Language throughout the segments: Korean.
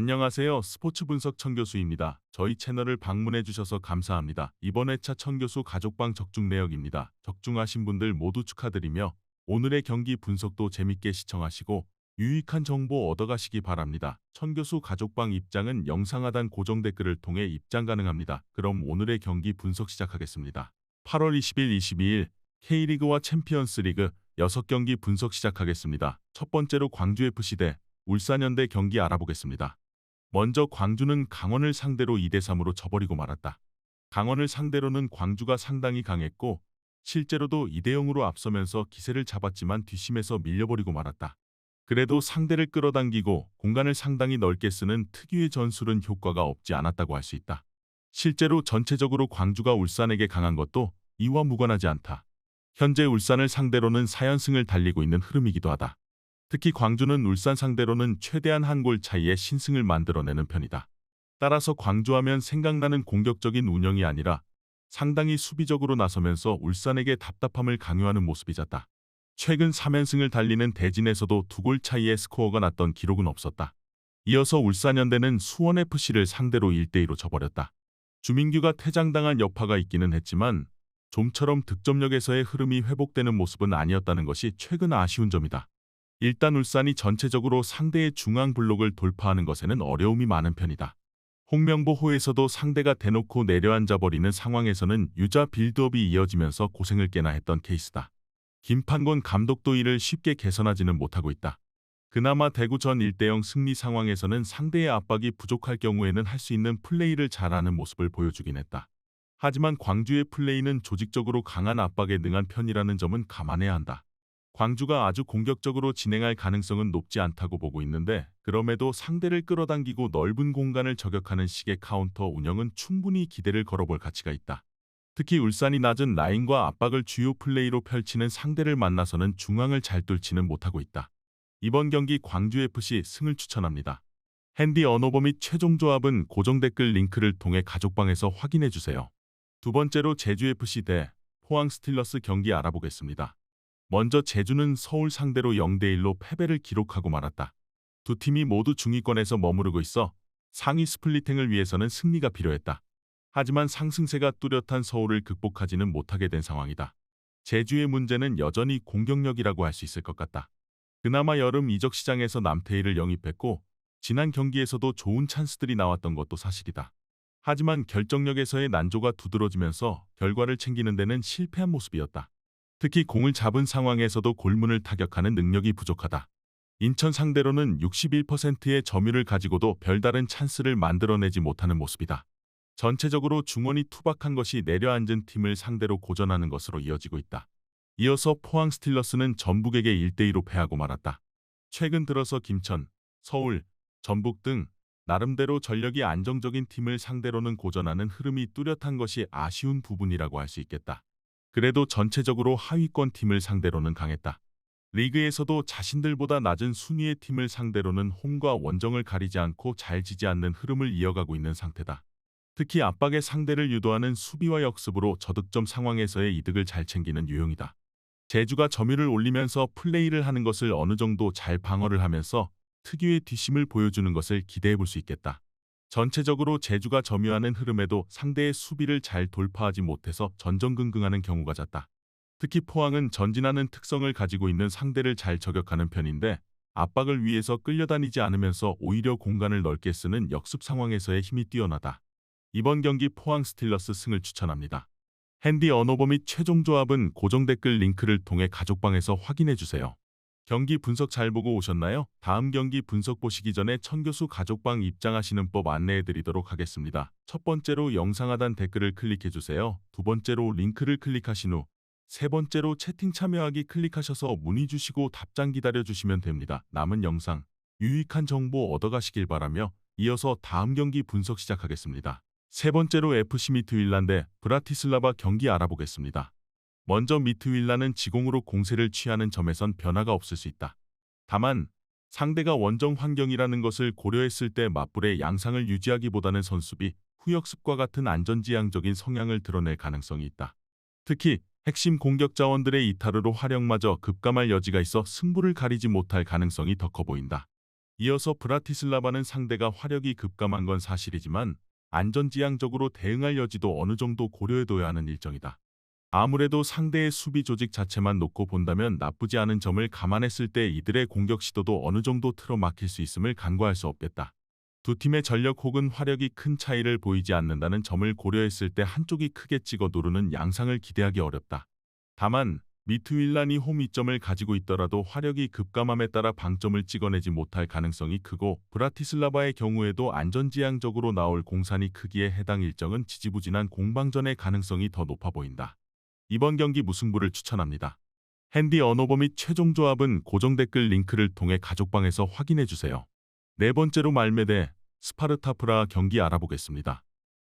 안녕하세요. 스포츠 분석 청 교수입니다. 저희 채널을 방문해 주셔서 감사합니다. 이번 회차 청 교수 가족방 적중 내역입니다. 적중하신 분들 모두 축하드리며 오늘의 경기 분석도 재밌게 시청하시고 유익한 정보 얻어가시기 바랍니다. 천 교수 가족방 입장은 영상 하단 고정 댓글을 통해 입장 가능합니다. 그럼 오늘의 경기 분석 시작하겠습니다. 8월 20일, 22일 K리그와 챔피언스 리그 6경기 분석 시작하겠습니다. 첫 번째로 광주FC 대 울산현대 경기 알아보겠습니다. 먼저 광주는 강원을 상대로 2대3으로 져버리고 말았다. 강원을 상대로는 광주가 상당히 강했고 실제로도 2대0으로 앞서면서 기세를 잡았지만 뒷심에서 밀려버리고 말았다. 그래도 상대를 끌어당기고 공간을 상당히 넓게 쓰는 특유의 전술은 효과가 없지 않았다고 할 수 있다. 실제로 전체적으로 광주가 울산에게 강한 것도 이와 무관하지 않다. 현재 울산을 상대로는 4연승을 달리고 있는 흐름이기도 하다. 특히 광주는 울산 상대로는 최대한 한 골 차이의 신승을 만들어내는 편이다. 따라서 광주하면 생각나는 공격적인 운영이 아니라 상당히 수비적으로 나서면서 울산에게 답답함을 강요하는 모습이 졌다. 최근 3연승을 달리는 대진에서도 두 골 차이의 스코어가 났던 기록은 없었다. 이어서 울산현대는 수원FC를 상대로 1대2로 져버렸다. 주민규가 퇴장당한 여파가 있기는 했지만 좀처럼 득점력에서의 흐름이 회복되는 모습은 아니었다는 것이 최근 아쉬운 점이다. 일단 울산이 전체적으로 상대의 중앙 블록을 돌파하는 것에는 어려움이 많은 편이다. 홍명보호에서도 상대가 대놓고 내려앉아 버리는 상황에서는 유자 빌드업이 이어지면서 고생을 깨나 했던 케이스다. 김판곤 감독도 이를 쉽게 개선하지는 못하고 있다. 그나마 대구 전 1대0 승리 상황에서는 상대의 압박이 부족할 경우에는 할 수 있는 플레이를 잘하는 모습을 보여주긴 했다. 하지만 광주의 플레이는 조직적으로 강한 압박에 능한 편이라는 점은 감안해야 한다. 광주가 아주 공격적으로 진행할 가능성은 높지 않다고 보고 있는데 그럼에도 상대를 끌어당기고 넓은 공간을 저격하는 식의 카운터 운영은 충분히 기대를 걸어볼 가치가 있다. 특히 울산이 낮은 라인과 압박을 주요 플레이로 펼치는 상대를 만나서는 중앙을 잘 뚫지는 못하고 있다. 이번 경기 광주FC 승을 추천합니다. 핸디 언어버 및 최종 조합은 고정 댓글 링크를 통해 가족방에서 확인해주세요. 두 번째로 제주FC 대 포항 스틸러스 경기 알아보겠습니다. 먼저 제주는 서울 상대로 0대1로 패배를 기록하고 말았다. 두 팀이 모두 중위권에서 머무르고 있어 상위 스플리팅을 위해서는 승리가 필요했다. 하지만 상승세가 뚜렷한 서울을 극복하지는 못하게 된 상황이다. 제주의 문제는 여전히 공격력이라고 할 수 있을 것 같다. 그나마 여름 이적 시장에서 남태희를 영입했고 지난 경기에서도 좋은 찬스들이 나왔던 것도 사실이다. 하지만 결정력에서의 난조가 두드러지면서 결과를 챙기는 데는 실패한 모습이었다. 특히 공을 잡은 상황에서도 골문을 타격하는 능력이 부족하다. 인천 상대로는 61%의 점유를 가지고도 별다른 찬스를 만들어내지 못하는 모습이다. 전체적으로 중원이 투박한 것이 내려앉은 팀을 상대로 고전하는 것으로 이어지고 있다. 이어서 포항 스틸러스는 전북에게 1대2로 패하고 말았다. 최근 들어서 김천, 서울, 전북 등 나름대로 전력이 안정적인 팀을 상대로는 고전하는 흐름이 뚜렷한 것이 아쉬운 부분이라고 할 수 있겠다. 그래도 전체적으로 하위권 팀을 상대로는 강했다. 리그에서도 자신들보다 낮은 순위의 팀을 상대로는 홈과 원정을 가리지 않고 잘 지지 않는 흐름을 이어가고 있는 상태다. 특히 압박의 상대를 유도하는 수비와 역습으로 저득점 상황에서의 이득을 잘 챙기는 유형이다. 제주가 점유를 올리면서 플레이를 하는 것을 어느 정도 잘 방어를 하면서 특유의 뒷심을 보여주는 것을 기대해 볼 수 있겠다. 전체적으로 제주가 점유하는 흐름에도 상대의 수비를 잘 돌파하지 못해서 전전긍긍하는 경우가 잦다. 특히 포항은 전진하는 특성을 가지고 있는 상대를 잘 저격하는 편인데 압박을 위해서 끌려다니지 않으면서 오히려 공간을 넓게 쓰는 역습 상황에서의 힘이 뛰어나다. 이번 경기 포항 스틸러스 승을 추천합니다. 핸디 언어버 및 최종 조합은 고정 댓글 링크를 통해 가족방에서 확인해주세요. 경기 분석 잘 보고 오셨나요? 다음 경기 분석 보시기 전에 천교수 가족방 입장하시는 법 안내해 드리도록 하겠습니다. 첫 번째로 영상 하단 댓글을 클릭해 주세요. 두 번째로 링크를 클릭하신 후 세 번째로 채팅 참여하기 클릭하셔서 문의 주시고 답장 기다려 주시면 됩니다. 남은 영상 유익한 정보 얻어가시길 바라며 이어서 다음 경기 분석 시작하겠습니다. 세 번째로 FC 미트윌란 대 브라티슬라바 경기 알아보겠습니다. 먼저 미트 윌라는 지공으로 공세를 취하는 점에선 변화가 없을 수 있다. 다만 상대가 원정 환경이라는 것을 고려했을 때 맞불의 양상을 유지하기보다는 선수비, 후역습과 같은 안전지향적인 성향을 드러낼 가능성이 있다. 특히 핵심 공격 자원들의 이타르로 활용마저 급감할 여지가 있어 승부를 가리지 못할 가능성이 더 커 보인다. 이어서 브라티슬라바는 상대가 화력이 급감한 건 사실이지만 안전지향적으로 대응할 여지도 어느 정도 고려해둬야 하는 일정이다. 아무래도 상대의 수비 조직 자체만 놓고 본다면 나쁘지 않은 점을 감안했을 때 이들의 공격 시도도 어느 정도 틀어막힐 수 있음을 간과할 수 없겠다. 두 팀의 전력 혹은 화력이 큰 차이를 보이지 않는다는 점을 고려했을 때 한쪽이 크게 찍어 누르는 양상을 기대하기 어렵다. 다만 미투일란이 홈 이점을 가지고 있더라도 화력이 급감함에 따라 방점을 찍어내지 못할 가능성이 크고 브라티슬라바의 경우에도 안전지향적으로 나올 공산이 크기에 해당 일정은 지지부진한 공방전의 가능성이 더 높아 보인다. 이번 경기 무승부를 추천합니다. 핸디 언어버 및 최종 조합은 고정 댓글 링크를 통해 가족방에서 확인해 주세요. 네 번째로 말매대 스파르타프라 경기 알아보겠습니다.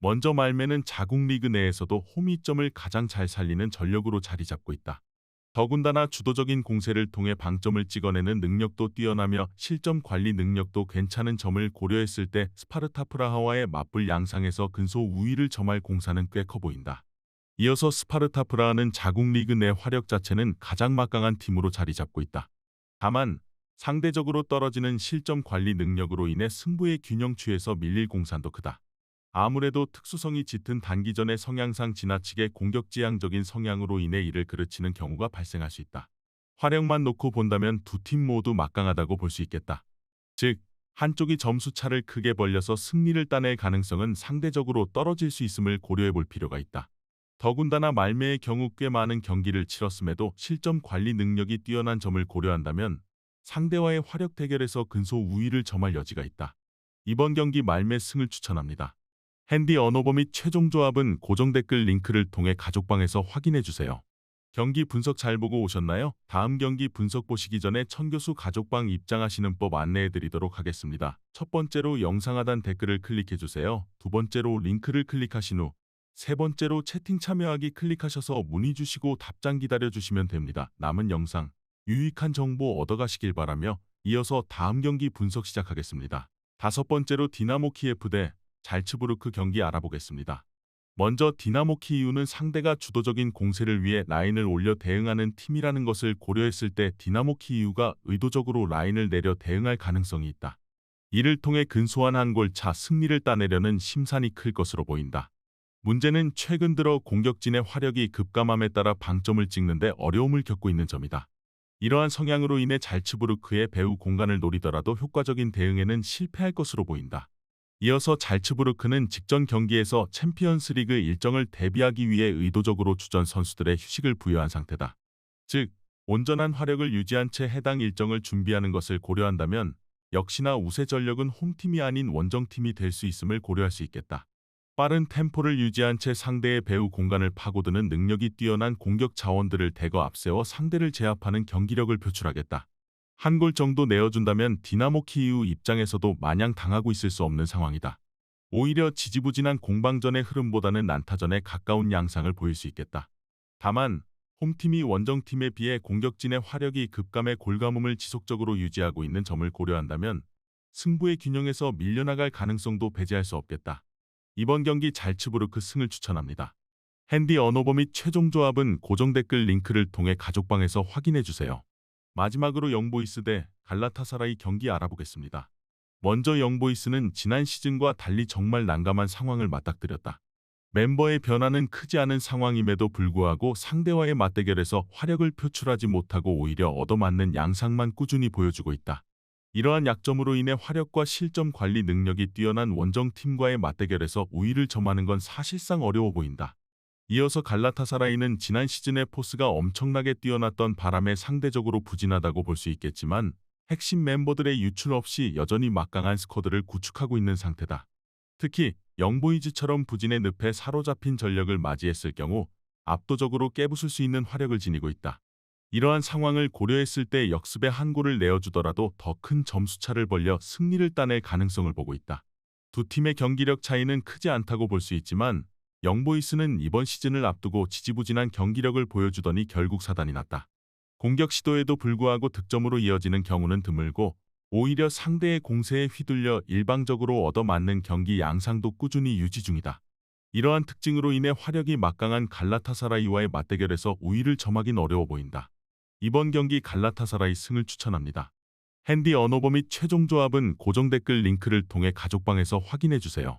먼저 말매는 자국 리그 내에서도 홈이점을 가장 잘 살리는 전력으로 자리 잡고 있다. 더군다나 주도적인 공세를 통해 방점을 찍어내는 능력도 뛰어나며 실점 관리 능력도 괜찮은 점을 고려했을 때 스파르타 프라하와의 맞불 양상에서 근소 우위를 점할 공사는 꽤 커 보인다. 이어서 스파르타 프라하는 자국 리그 내 화력 자체는 가장 막강한 팀으로 자리 잡고 있다. 다만 상대적으로 떨어지는 실점 관리 능력으로 인해 승부의 균형 취에서 밀릴 공산도 크다. 아무래도 특수성이 짙은 단기전의 성향상 지나치게 공격지향적인 성향으로 인해 이를 그르치는 경우가 발생할 수 있다. 화력만 놓고 본다면 두 팀 모두 막강하다고 볼 수 있겠다. 즉, 한쪽이 점수 차를 크게 벌려서 승리를 따낼 가능성은 상대적으로 떨어질 수 있음을 고려해 볼 필요가 있다. 더군다나 말매의 경우 꽤 많은 경기를 치렀음에도 실점 관리 능력이 뛰어난 점을 고려한다면 상대와의 화력 대결에서 근소 우위를 점할 여지가 있다. 이번 경기 말매 승을 추천합니다. 핸디 언어버 및 최종 조합은 고정 댓글 링크를 통해 가족방에서 확인해 주세요. 경기 분석 잘 보고 오셨나요? 다음 경기 분석 보시기 전에 천교수 가족방 입장하시는 법 안내해 드리도록 하겠습니다. 첫 번째로 영상 하단 댓글을 클릭해 주세요. 두 번째로 링크를 클릭하신 후 세 번째로 채팅 참여하기 클릭하셔서 문의 주시고 답장 기다려 주시면 됩니다. 남은 영상 유익한 정보 얻어가시길 바라며 이어서 다음 경기 분석 시작하겠습니다. 다섯 번째로 디나모 키예프 대 잘츠부르크 경기 알아보겠습니다. 먼저 디나모 키이우는 상대가 주도적인 공세를 위해 라인을 올려 대응하는 팀이라는 것을 고려했을 때 디나모 키이우가 의도적으로 라인을 내려 대응할 가능성이 있다. 이를 통해 근소한 한 골 차 승리를 따내려는 심산이 클 것으로 보인다. 문제는 최근 들어 공격진의 화력이 급감함에 따라 방점을 찍는데 어려움을 겪고 있는 점이다. 이러한 성향으로 인해 잘츠부르크의 배후 공간을 노리더라도 효과적인 대응에는 실패할 것으로 보인다. 이어서 잘츠부르크는 직전 경기에서 챔피언스 리그 일정을 대비하기 위해 의도적으로 주전 선수들의 휴식을 부여한 상태다. 즉, 온전한 화력을 유지한 채 해당 일정을 준비하는 것을 고려한다면 역시나 우세 전력은 홈팀이 아닌 원정팀이 될 수 있음을 고려할 수 있겠다. 빠른 템포를 유지한 채 상대의 배후 공간을 파고드는 능력이 뛰어난 공격 자원들을 대거 앞세워 상대를 제압하는 경기력을 표출하겠다. 한 골 정도 내어준다면 디나모 키이우 입장에서도 마냥 당하고 있을 수 없는 상황이다. 오히려 지지부진한 공방전의 흐름보다는 난타전에 가까운 양상을 보일 수 있겠다. 다만 홈팀이 원정팀에 비해 공격진의 화력이 급감의 골감음을 지속적으로 유지하고 있는 점을 고려한다면 승부의 균형에서 밀려나갈 가능성도 배제할 수 없겠다. 이번 경기 잘츠부르크 승을 추천합니다. 핸디 언어버 및 최종 조합은 고정 댓글 링크를 통해 가족방에서 확인해 주세요. 마지막으로 영보이스 대 갈라타사라이 경기 알아보겠습니다. 먼저 영보이스는 지난 시즌과 달리 정말 난감한 상황을 맞닥뜨렸다. 멤버의 변화는 크지 않은 상황임에도 불구하고 상대와의 맞대결에서 화력을 표출하지 못하고 오히려 얻어맞는 양상만 꾸준히 보여주고 있다. 이러한 약점으로 인해 화력과 실점 관리 능력이 뛰어난 원정팀과의 맞대결에서 우위를 점하는 건 사실상 어려워 보인다. 이어서 갈라타사라이는 지난 시즌의 포스가 엄청나게 뛰어났던 바람에 상대적으로 부진하다고 볼 수 있겠지만 핵심 멤버들의 유출 없이 여전히 막강한 스쿼드를 구축하고 있는 상태다. 특히 영보이즈처럼 부진의 늪에 사로잡힌 전력을 맞이했을 경우 압도적으로 깨부술 수 있는 화력을 지니고 있다. 이러한 상황을 고려했을 때 역습에 한 골을 내어주더라도 더 큰 점수차를 벌려 승리를 따낼 가능성을 보고 있다. 두 팀의 경기력 차이는 크지 않다고 볼 수 있지만 영보이스는 이번 시즌을 앞두고 지지부진한 경기력을 보여주더니 결국 사단이 났다. 공격 시도에도 불구하고 득점으로 이어지는 경우는 드물고 오히려 상대의 공세에 휘둘려 일방적으로 얻어맞는 경기 양상도 꾸준히 유지 중이다. 이러한 특징으로 인해 화력이 막강한 갈라타사라이와의 맞대결에서 우위를 점하긴 어려워 보인다. 이번 경기 갈라타사라이 승을 추천합니다. 핸디 언어버 및 최종 조합은 고정 댓글 링크를 통해 가족방에서 확인해 주세요.